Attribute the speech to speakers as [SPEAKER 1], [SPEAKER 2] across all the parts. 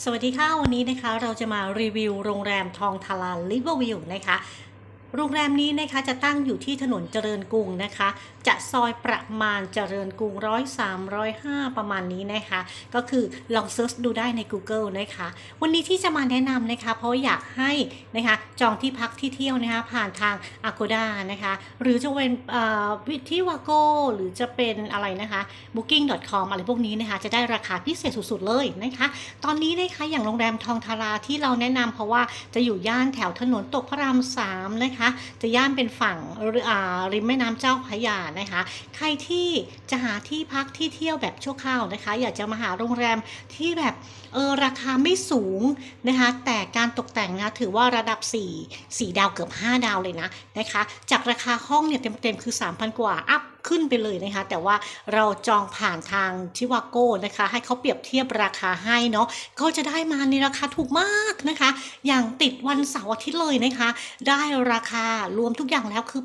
[SPEAKER 1] สวัสดีค่ะ วันนี้นะคะเราจะมารีวิวโรงแรมทองทาราลิเวอร์วิวนะคะ โรงแรมนี้นะคะจะตั้งอยู่ที่ถนนเจริญกรุงนะคะ จะซอยประมาณเจริญกรุงร้อยสามร้อยห้าประมาณนี้นะคะ ก็คือลองเซิร์ชดูได้ใน Google นะคะ วันนี้ที่จะมาแนะนำนะคะ เพราะอยากให้นะคะจองที่พักที่เที่ยวนะคะผ่านทาง Agoda นะคะ หรือจะเป็นวิที่วาโกหรือจะเป็นอะไรนะคะ booking.com อะไรพวกนี้นะคะ จะได้ราคาพิเศษสุดๆเลยนะคะ ตอนนี้นะคะอย่างโรงแรมทองทาราที่เราแนะนำเพราะว่าจะอยู่ย่านแถวถนนตกพระรามสามนะคะ จะย่านเป็นฝั่งริมแม่น้ำเจ้าพระยานะคะ ใครที่จะหาที่พักที่เที่ยวแบบชั่วคราวนะคะ อยากจะมาหาโรงแรมที่แบบเออราคาไม่สูงนะคะ แต่การตกแต่งนะถือว่าระดับ 4 4 ดาวเกือบ 5 ดาวเลยนะนะคะ จากราคาห้องเนี่ยเต็มๆคือ 3,000 กว่าอัพ ขึ้นไปเลยนะคะ แต่ว่าเราจองผ่านทางชิวาโก้นะคะ ให้เขาเปรียบเทียบราคาให้เนาะก็จะได้มาในราคาถูกมากนะคะ อย่างติดวันเสาร์อาทิตย์เลยนะคะ ได้ราคารวมทุกอย่างแล้วคือ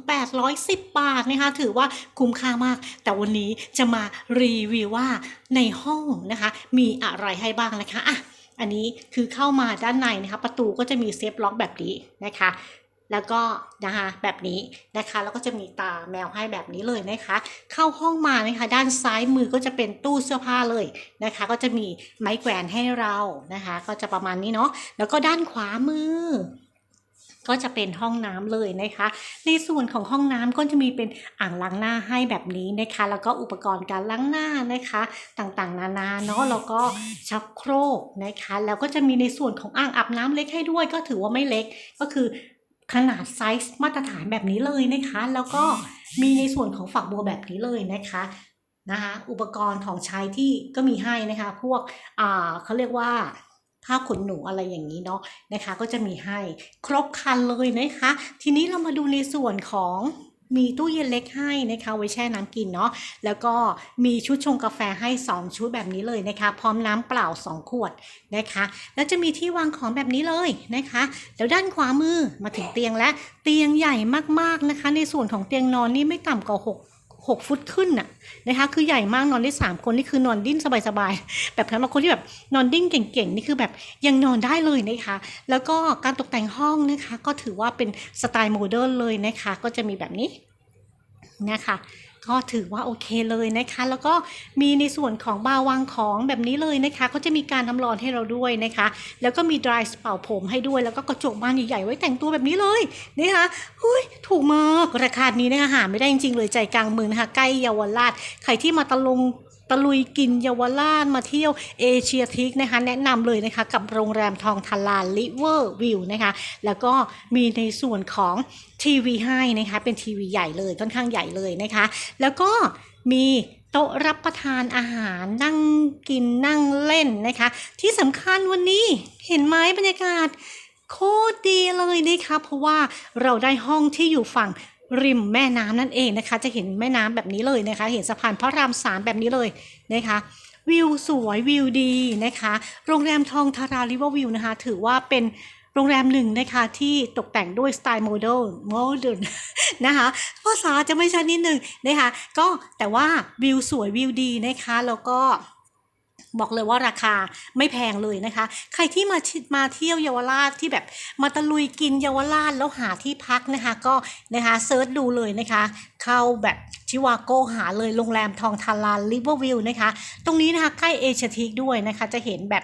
[SPEAKER 1] 810 บาทนะคะ ถือว่าคุ้มค่ามาก แต่วันนี้จะมารีวิวว่าในห้องนะคะ มีอะไรให้บ้างนะคะอะอันนี้คือเข้ามาด้านในนะคะ ประตูก็จะมีเซฟล็อกแบบนี้นะคะ แล้วก็นะคะแบบนี้นะคะแล้วก็จะมีตาแมวให้แบบนี้เลยนะคะ เข้าห้องมานะคะ ด้านซ้ายมือก็จะเป็นตู้เสื้อผ้าเลยนะคะ ก็จะมีไม้แขวนให้เรานะคะ ก็จะประมาณนี้เนาะแล้วก็ด้านขวามือก็จะเป็นห้องน้ำเลยนะคะ ในส่วนของห้องน้ำก็จะมีเป็นอ่างล้างหน้าให้แบบนี้นะคะ แล้วก็อุปกรณ์การล้างหน้านะคะ ต่างๆ นานาเนาะแล้วก็ชักโครกนะคะ แล้วก็จะมีในส่วนของอ่างอาบน้ำเล็กให้ด้วย ก็ถือว่าไม่เล็กก็คือ ขนาดไซส์มาตรฐานแบบนี้เลยนะคะ แล้วก็มีในส่วนของฝักบัวแบบนี้เลยนะคะนะคะอุปกรณ์ของใช้ที่ก็มีให้นะคะ พวกอ่าเขาเรียกว่าผ้าขนหนูอะไรอย่างนี้เนาะนะคะ ก็จะมีให้ครบครันเลยนะคะ ทีนี้เรามาดูในส่วนของ มีตู้เย็นเล็กให้นะคะไว้แช่น้ำกินเนาะแล้วก็มีชุดชงกาแฟให้ 2 ชุดแบบนี้เลยนะคะ พร้อมน้ำเปล่า 2 ขวดนะคะ แล้วจะมีที่วางของแบบนี้เลยนะคะแล้วด้านขวามือมาถึงเตียงและเตียงใหญ่มากๆนะคะ ในส่วนของเตียงนอนนี่ไม่ต่ำกว่า6 6 ฟุตขึ้นน่ะนะคะคือใหญ่มากนอนได้ 3 คนนี่คือนอนดิ้นสบายๆ แบบสำหรับคนที่แบบนอนดิ้นเก่งๆนี่คือแบบยังนอนได้เลยนะคะ แล้วก็การตกแต่งห้องนะคะ ก็ถือว่าเป็นสไตล์โมเดิร์นเลยนะคะ ก็จะมีแบบนี้นะคะ ก็ถือว่าโอเคเลยนะคะ แล้วก็มีในส่วนของบาร์วางของแบบนี้เลยนะคะเขาจะมีการทำร้อนให้เราด้วยนะคะ แล้วก็มี dry เป่าผมให้ด้วย แล้วก็กระจกบานใหญ่ๆไว้แต่งตัวแบบนี้เลยนะคะเฮ้ยถูกมากราคานี้นะคะหาไม่ได้จริงๆเลยใจกลางเมืองนะคะใกล้เยาวราชใครที่มาตะลง ตะลุยกินเยาวราชมาเที่ยวเอเชียทิกนะคะแนะนำเลยนะคะกับโรงแรมทองทาราลิเวอร์วิวนะคะแล้วก็มีในส่วนของทีวีให้นะคะเป็นทีวีใหญ่เลยค่อนข้างใหญ่เลยนะคะ แล้วก็มีโต๊ะรับประทานอาหารนั่งกินนั่งเล่นนะคะ ที่สำคัญวันนี้เห็นไหมบรรยากาศโคตรดีเลยนะคะเพราะว่าเราได้ห้องที่อยู่ฝั่ง ริมแม่น้ำนั่นเองนะคะ จะเห็นแม่น้ำแบบนี้เลยนะคะ เห็นสะพานพระรามสามแบบนี้เลยนะคะวิวสวยวิวดีนะคะ โรงแรมทองทาราริเวอร์วิวนะคะ ถือว่าเป็นโรงแรมหนึ่งนะคะที่ตกแต่งด้วยสไตล์โมเดิร์นโมเดิร์นนะคะภาษาจะไม่ชัดนิดหนึ่งนะคะ ก็แต่ว่าวิวสวยวิวดีนะคะ แล้วก็ บอกเลยว่าราคาไม่แพงเลยนะคะ ใครที่มาชิมาเที่ยวเยาวราชที่แบบมาตะลุยกินเยาวราชแล้วหาที่พักนะคะ ก็นะคะเซิร์ชดูเลยนะคะ เข้าแบบชิวาโกหาเลยโรงแรมทองทาราลิเวอร์วิวนะคะ ตรงนี้นะคะใกล้เอเชียทีกด้วยนะคะ จะเห็นแบบ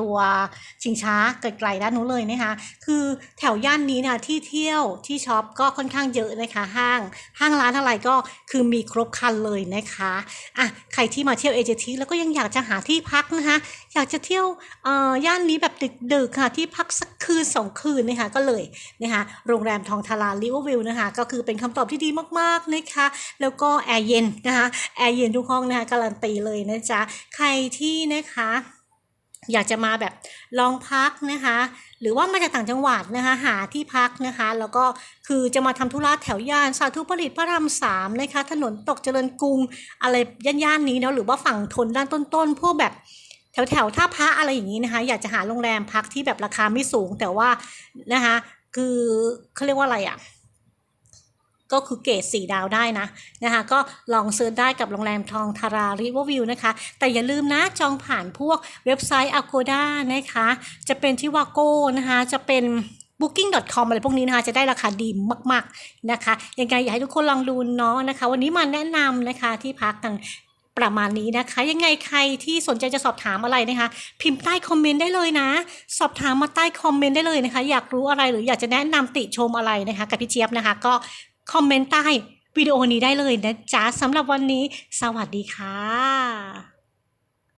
[SPEAKER 1] ตัวชิงช้าไกลๆด้านนู้นเลยนะคะ คือแถวย่านนี้นะที่เที่ยวที่ช็อปก็ค่อนข้างเยอะนะคะ ห้างห้างร้านอะไรก็คือมีครบครันเลยนะคะอะใครที่มาเที่ยวเอเจทีแล้วก็ยังอยากจะหาที่พักนะคะอยากจะเที่ยวอ่อย่านนี้แบบดึกๆค่ะที่พักสักคืนสองคืนนะคะก็เลยนะคะโรงแรมทองทาราลิเวอร์วิวนะคะก็คือเป็นคำตอบที่ดีมากๆนะคะแล้วก็แอร์เย็นนะคะแอร์เย็นทุกห้องนะคะการันตีเลยนะจ๊ะใครที่นะคะ อยากจะมาแบบลองพักนะคะ หรือว่ามาจากต่างจังหวัดนะคะหาที่พักนะคะ แล้วก็คือจะมาทำธุระแถวย่านสาธุผลิตพระรามสามนะคะถนนตกเจริญกรุงอะไรย่านๆนี้เนาะหรือว่าฝั่งทนด้านต้นๆพวกแบบแถวแถวท่าพระอะไรอย่างนี้นะคะ อยากจะหาโรงแรมพักที่แบบราคาไม่สูงแต่ว่านะคะ คือเขาเรียกว่าอะไรอะ่ะ ก็คือเกรดสี่ดาวได้นะนะคะก็ลองเซิร์ชได้กับโรงแรมทองทาราริเวอร์วิวนะคะ แต่อย่าลืมนะจองผ่านพวกเว็บไซต์ Agoda นะคะ จะเป็นที่วาโก้นะคะจะเป็น booking.com อะไรพวกนี้นะคะจะได้ราคาดีมาก ๆนะคะยังไงอยากให้ทุกคนลองดูเนาะนะคะ วันนี้มาแนะนำนะคะที่พักกันประมาณนี้นะคะ ยังไงใครที่สนใจจะสอบถามอะไรนะคะ พิมพ์ใต้คอมเมนต์ได้เลยนะ สอบถามมาใต้คอมเมนต์ได้เลยนะคะ อยากรู้อะไรหรืออยากจะแนะนำติชมอะไรนะคะ กับพี่เจี๊ยบนะคะ ก็ คอมเมนต์ใต้วิดีโอนี้ได้เลยนะจ๊ะสำหรับวันนี้ สวัสดีค่ะ